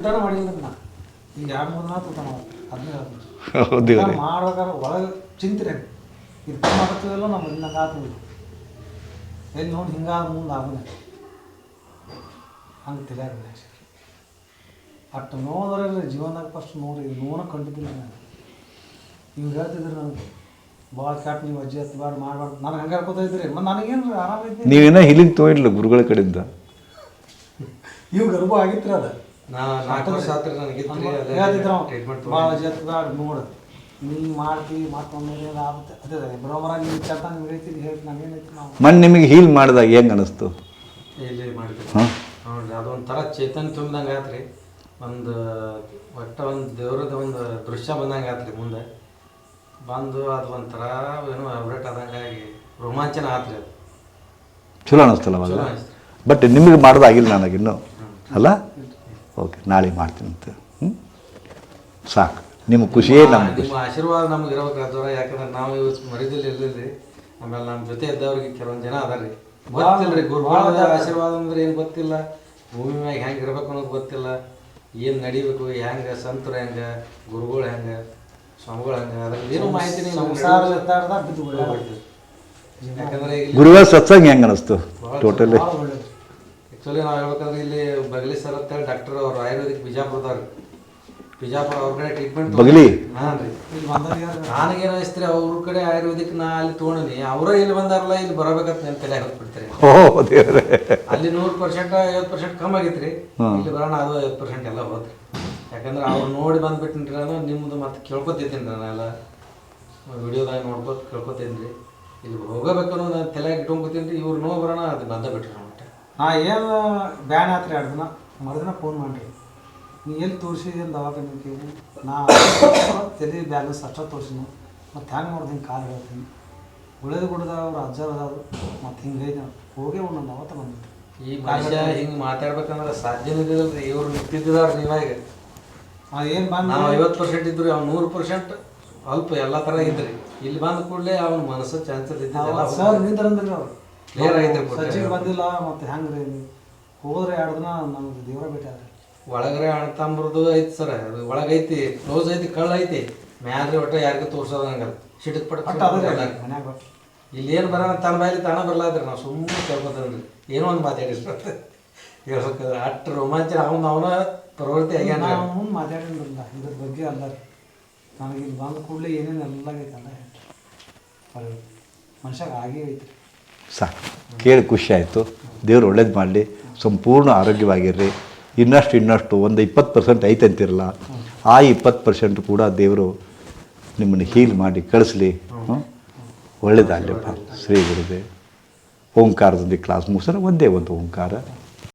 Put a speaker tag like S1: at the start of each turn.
S1: ಊಟನ ಮಾಡಿಲ್ಲ ನಾ ಈಗ ಎರಡು ಮೂರು ನಾಲ್ಕು ಊಟ ಮಾಡೋದು ಅದನ್ನೇ ಹೇಳ್ತೀನಿ
S2: ಹೌದು ದೇವ್ರೆ.
S1: ಮಾಡ್ಬೇಕಾದ್ರೆ ಒಳಗೆ ಚಿಂತಿರಿ ಇದು ನಮ್ಮ ಹಿಂಗೆ ಆತು ಎಲ್ಲಿ ನೋಡಿ ಹಿಂಗಾದ ಮುಂದೆ ಆಗುನೆ ಹಂಗೆ ತಿಳಿಯಾರ ಅಷ್ಟು ನೋಡಿದ್ರೆ ಜೀವನದಾಗ ಫಸ್ಟ್ ನೋಡಿ ನೋನ ಕಂಡಿದ್ದಿಲ್ಲ ನಾನು. ಹಿಂಗೆ ಹೇಳ್ತಿದ್ರು ನನಗೆ ಭಾಳ ಕೆಟ್ಟ ನೀವು ಅಜ್ಜಿ ಹತ್ತು ನಾನು ಮಾಡಬಾರ್ದು. ನನಗೆ ಹಂಗೆ ಹೇಳ್ಕೊತಾ ಇದ್ರಿ. ಮತ್ತು ನನಗೇನು ನೀವು
S2: ನೀವೇನೋ ಹಿಲಿಂಗ್ ತೊಗೊಂಡಿಲ್ಲ ಗುರುಗಳ ಕಡೆಯಿಂದ.
S1: ಇವ್ ಗರ್ಭ ಆಗಿತ್ರಿ ಅದು. ಭಾಳ ಜತ್ ನೋಡು. ನೀ ಮಾಡ್ತೀವಿ ಮತ್ತೊಮ್ಮೆ ಆಗುತ್ತೆ? ಅದೇ ಬರೋಬರಾಗಿ ನೀವು ಚಟ ನಿಮ್ಗೆ ಐತಿ ಹೇಳಿ ನಾವೇನೈತಿ ನಾವು.
S2: ಮಣ್ಣು ನಿಮಗೆ ಹೀಲ್ ಮಾಡಿದಾಗ ಹೆಂಗೆ ಅನಿಸ್ತು?
S3: ಇಲ್ಲಿ ಮಾಡಿದ್ರಿ
S2: ಹಾಂ?
S3: ನೋಡ್ರಿ ಅದೊಂಥರ ಚೇತನ್ ತುಂಬಿದಂಗೆ ಆತ್ರಿ. ಒಂದು ಒಟ್ಟ ಒಂದು ದೇವ್ರದ ಒಂದು ದೃಶ್ಯ ಬಂದಂಗೆ ಆತ್ರಿ ಮುಂದೆ. ಬಂದು ಅದು ಒಂಥರ ಏನೋ ಅಪ್ಡೇಟ್ ಆದಂಗೆ ಆಗಿ ರೋಮಾಂಚನ ಆತ್ರಿ ಅದು.
S2: ಚಲೋ ಅನ್ನಿಸ್ತಲ್ಲ ಅವಾಗ?
S3: ಚಲೋ ಅನಿಸ್ತು.
S2: ಬಟ್ ನಿಮಗೆ ಮಾಡೋದಾಗಿಲ್ಲ ನನಗಿನ್ನೂ ಅಲ್ಲ? ಓಕೆ ನಾಳೆ ಮಾಡ್ತೀನಂತ ಹ್ಞೂ ಸಾಕು. ನಿಮ್ಮ ಖುಷಿಯೇ ನಮ್ಮ ಖುಷಿ
S3: ನಿಮ್ಮ ಆಶೀರ್ವಾದ ನಮ್ಗೆ ಇರ್ಬೇಕಾದ್ರ ಯಾಕಂದ್ರೆ ನಾವು ಇವತ್ತು ಮರಿದಲ್ಲಿ ಇರ್ಲಿಲ್ರಿ. ಆಮೇಲೆ ನಮ್ಮ ಜೊತೆ ಇದ್ದವ್ರಿಗೆ ಕೆಲವೊಂದು ಜನ ಅದಾರ್ರಿ. ಗೊತ್ತಿಲ್ಲರಿ ಗುರುಗಳ ಆಶೀರ್ವಾದ ಅಂದ್ರೆ ಏನು ಗೊತ್ತಿಲ್ಲ. ಭೂಮಿ ಮ್ಯಾಗ ಹೆಂಗೆ ಇರ್ಬೇಕು ಅನ್ನೋದು ಗೊತ್ತಿಲ್ಲ. ಏನು ನಡಿಬೇಕು ಹೆಂಗೆ ಸಂತರು ಹೆಂಗೆ ಗುರುಗಳು ಹೆಂಗೆ ಸ್ವಾಮಿಗಳು ಹೆಂಗೆ ಅದ್ರಲ್ಲಿ ಏನು ಮಾಹಿತಿ ನೀವು
S1: ಬಿದ್ದು
S3: ಯಾಕಂದ್ರೆ
S2: ಗುರುಗಳ ಸತ್ಸಂಗ ಹೆಂಗೆ ಅನಿಸ್ತು? ಟೋಟಲಿ
S3: ಆ್ಯಕ್ಚುಲಿ ನಾವು ಹೇಳ್ಬೇಕಂದ್ರೆ ಇಲ್ಲಿ ಬಗಲಿ ಸರ್ ಅಂತೇಳಿ ಡಾಕ್ಟರ್ ಅವರು ಆಯುರ್ವೇದಿಕ್ ಬಿಜಾಪುರದವ್ರು. ಬಿಜಾಪುರ ಅವ್ರ ಕಡೆ ಟ್ರೀಟ್ಮೆಂಟ್
S2: ಬಗಲಿ?
S3: ಹಾಂ ರೀ. ನನಗೇನು ಅನಿಸ್ತ್ರಿ ಅವ್ರ ಕಡೆ ಆಯುರ್ವೇದಿಕ್ ನಾ ಅಲ್ಲಿ ತೊಗೊಂಡಿನಿ. ಅವರೇ ಇಲ್ಲಿ ಬಂದಾರಲ್ಲ ಇಲ್ಲಿ ಬರಬೇಕಂತ ನನ್ನ ತಲೆ
S2: ಓ ದೇವ್ರೆ.
S3: ಅಲ್ಲಿ ನೂರು ಪರ್ಸೆಂಟ್ ಐವತ್ತು ಪರ್ಸೆಂಟ್ ಕಮ್ಮಿ ಆಗೈತ್ರಿ. ಇಲ್ಲಿ ಬರೋಣ ಅದು ಐವತ್ತು ಪರ್ಸೆಂಟ್ ಎಲ್ಲ ಹೋದ್ರಿ ಯಾಕಂದ್ರೆ ಅವ್ರು ನೋಡಿ ಬಂದ್ಬಿಟ್ಟಿನ್ರಿ ನಾನು ನಿಮ್ಮದು ಮತ್ತೆ ಕೇಳ್ಕೊತಿದ್ದೀನಿ ನಾನೆಲ್ಲ. ವಿಡಿಯೋದಾಗ ನೋಡ್ಕೊತ ಕೇಳ್ಕೊತೀನಿ ರೀ. ಇಲ್ಲಿ ಹೋಗಬೇಕು ಅನ್ನೋ ನಾನು ತಲೆ ಇಟ್ಕೊಂಡ್ಕೊತೀನಿ ರೀ ಇವ್ರು ನೋ ಬರೋಣ ಅದು ಬಂದ ಬಿಟ್ರಿ
S1: ನಾ ಏನು ಬ್ಯಾನ್ ಆತ್ರಿ ಎರಡು ದಿನ? ಮರುದಿನ ಫೋನ್ ಮಾಡಿರಿ. ನೀ ಎಲ್ಲಿ ತೋರಿಸಿದೇನು ದವಾಖಾನೆ ಕೇಳಿ. ನಾ ತಲೆ ಬ್ಯಾಲೆನ್ಸ್ ಅಷ್ಟ ತೋರಿಸಿನಿ. ಮತ್ತು ಹ್ಯಾಂಗೆ ನೋಡ್ದು ಹಿಂಗೆ ಕಾಲು ಹೇಳ್ತೀನಿ ಉಳಿದು ಗುಡ್ದ ಅವ್ರು ಅಜ್ಜರ್ ಅದಾವ್ರು ಮತ್ತು ಹಿಂಗೈತೆ ಹೋಗಿ ಒಂದೊಂದು ಅವತ್ತ ಬಂದಿತ್ತು
S3: ಈ ಭಾಷೆ ಹಿಂಗೆ ಮಾತಾಡ್ಬೇಕಂದ್ರೆ ಸಾಧ್ಯನೇ ಇದ್ದಿಲ್ಲರಿ ಇವ್ರು ನಿಂತಿದ್ದಾರ ನೀವಾಗ.
S1: ಏನು ಬಂದು
S3: ನಾವು ಐವತ್ತು ಪರ್ಸೆಂಟ್ ಇದ್ರಿ ಅವ್ನು ನೂರು ಪರ್ಸೆಂಟ್ ಅಲ್ಪ ಎಲ್ಲ ಥರ ಇದ್ರಿ. ಇಲ್ಲಿ ಬಂದ ಕೂಡಲೇ ಅವ್ನ ಮನಸ್ಸು ಚಾನ್ಸಸ್ ಇದ್ದ
S1: ಸರ್ ನಿಂದ್ರಂದ್ರಿ ಅವ್ರು. ಸಜ್ಜಿಗೆ ಬಂದಿಲ್ಲ ಮತ್ತು ಹೆಂಗೆ ರೀ ನೀವು ಹೋದ್ರೆ ಎರಡು ದಿನ ನಮ್ಗೆ ದೇವರ ಭೇಟಿ ಆದ್ರಿ.
S3: ಒಳಗರೆ ಅಣ್ತಂಬ್ರದ್ದು ಐತಿ ಸರ್ ಅದು ಒಳಗೈತಿ ಕ್ಲೋಸ್ ಐತಿ ಕಳ್ಳ ಐತಿ. ಮ್ಯಾಲ್ರಿ ಒಟ್ಟ ಯಾರಿಗೂ ತೋರ್ಸೋದಂಗಲ್ಲ ಹಂಗ
S1: ಸಿಟಕ್ ಅದೇ ಮನ್ಯಾಗ.
S3: ಇಲ್ಲಿ ಏನು ಬರೋಣ ತನ್ನ ಬಾಯಲ್ಲಿ ತಾನ ಬರ್ಲಾದ್ರಿ ನಾವು ಸುಮ್ಮನೆ ಕೇಳ್ಕೊತಂದ್ರಿ ಏನೋ ಒಂದು ಮಾತಾಡಿ ಹೇಳ್ಬೇಕಾದ್ರೆ ಅಷ್ಟು ರೋಮಾಂಚನ ಅವನ ಅವನ ಪ್ರವೃತ್ತಿ ಆಗ್ಯಾನ
S1: ಅವನು ಮಾತಾಡಿಲ್ಲ ಇದ್ರ ಬಗ್ಗೆ ಅಲ್ಲ ರೀ. ನನಗೆ ಇಲ್ಲಿ ಬಂದ ಕೂಡಲೇ ಏನೇನು ಎಲ್ಲ ಆಗೈತೆ ಅಲ್ಲ ಮನುಷ್ಯಾಗ ಆಗೇ ಐತಿ
S2: ಸಾಕು. ಕೇಳಿ ಖುಷಿ ಆಯಿತು ದೇವ್ರು ಒಳ್ಳೇದು ಮಾಡಲಿ. ಸಂಪೂರ್ಣ ಆರೋಗ್ಯವಾಗಿರ್ರಿ ಇನ್ನಷ್ಟು ಇನ್ನಷ್ಟು ಒಂದು ಇಪ್ಪತ್ತು ಪರ್ಸೆಂಟ್ ಐತೆ ಅಂತಿರಲ್ಲ. ಆ ಇಪ್ಪತ್ತು ಪರ್ಸೆಂಟ್ ಕೂಡ ದೇವರು ನಿಮ್ಮನ್ನು ಹೀಲ್ ಮಾಡಿ, ಕಳಿಸ್ಲಿ. ಒಳ್ಳೇದಾಗಲಿಪ್ಪ ಶ್ರೀ ಗುರುದೇವ್. ಓಂಕಾರದೊಂದಿಗೆ ಕ್ಲಾಸ್ ಮುಗಿಸ್ರೆ ಒಂದೇ ಒಂದು ಓಂಕಾರ.